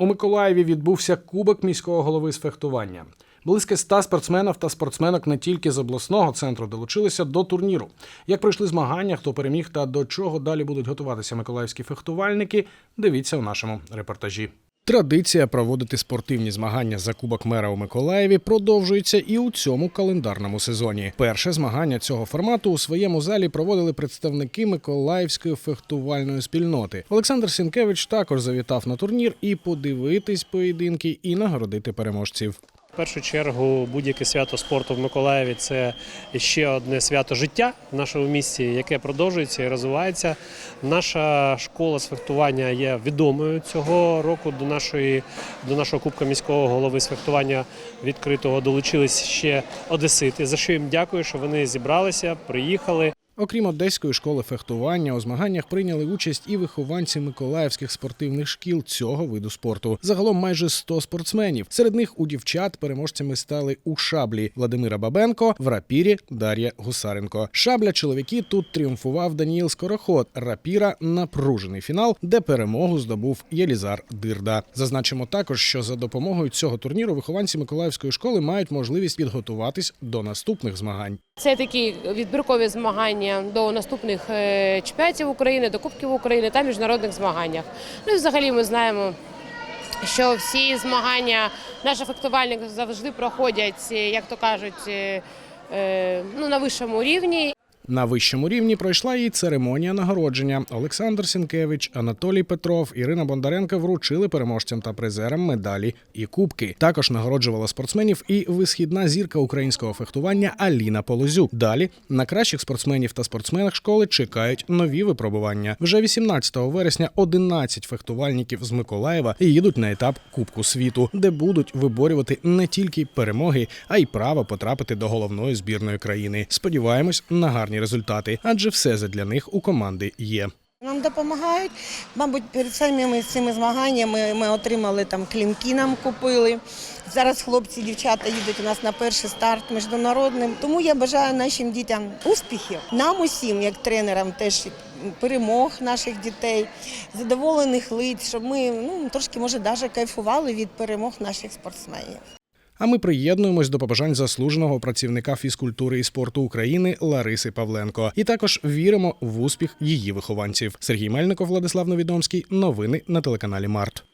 У Миколаєві відбувся кубок міського голови з фехтування. Близько ста спортсменів та спортсменок не тільки з обласного центру долучилися до турніру. Як пройшли змагання, хто переміг та до чого далі будуть готуватися миколаївські фехтувальники, дивіться у нашому репортажі. Традиція проводити спортивні змагання за Кубок мера у Миколаєві продовжується і у цьому календарному сезоні. Перше змагання цього формату у своєму залі проводили представники Миколаївської фехтувальної спільноти. Олександр Сінкевич також завітав на турнір і подивитись поєдинки і нагородити переможців. Першу чергу будь-яке свято спорту в Миколаєві це ще одне свято життя в нашому місті, яке продовжується і розвивається. Наша школа з фехтування є відомою цього року. До нашої до нашого кубка міського голови з фехтування відкритого долучились ще одесити. За що їм дякую, що вони зібралися, приїхали. Окрім одеської школи фехтування, у змаганнях прийняли участь і вихованці миколаївських спортивних шкіл цього виду спорту. Загалом майже 100 спортсменів. Серед них у дівчат переможцями стали у шаблі Владимира Бабенко, в рапірі Дар'я Гусаренко. Шабля чоловіки тут тріумфував Даніїл Скороход. Рапіра напружений фінал, де перемогу здобув Єлізар Дирда. Зазначимо також, що за допомогою цього турніру вихованці Миколаївської школи мають можливість підготуватись до наступних змагань. Це такі відбіркові змагання до наступних е, чемпіонатів України, до Кубків України та міжнародних змаганнях. Ну і взагалі ми знаємо. Що всі змагання наших фехтувальників завжди проходять, е, як то кажуть, е, ну на вищому рівні. На вищому рівні пройшла і церемонія нагородження. Олександр Сінкевич, Анатолій Петров, Ірина Бондаренко вручили переможцям та призерам медалі і кубки. Також нагороджувала спортсменів і висхідна зірка українського фехтування Аліна Полозюк. Далі на кращих спортсменів та спортсменах школи чекають нові випробування. Вже 18 вересня 11 фехтувальників з Миколаєва їдуть на етап Кубку світу, де будуть виборювати не тільки перемоги, а й право потрапити до головної збірної країни. Сподіваємось на гарні результати, адже все задля них у команди є. Нам допомагають. Мабуть, перед самими цими змаганнями ми отримали там клінки, нам купили. Зараз хлопці, дівчата їдуть у нас на перший старт міжнародним. Тому я бажаю нашим дітям успіхів. Нам усім, як тренерам, теж перемог наших дітей, задоволених лиць, щоб ми ну трошки може навіть кайфували від перемог наших спортсменів. А ми приєднуємось до побажань заслуженого працівника фізкультури і спорту України Лариси Павленко. І також віримо в успіх її вихованців. Сергій Мельников, Владислав Новідомський. Новини на телеканалі Март.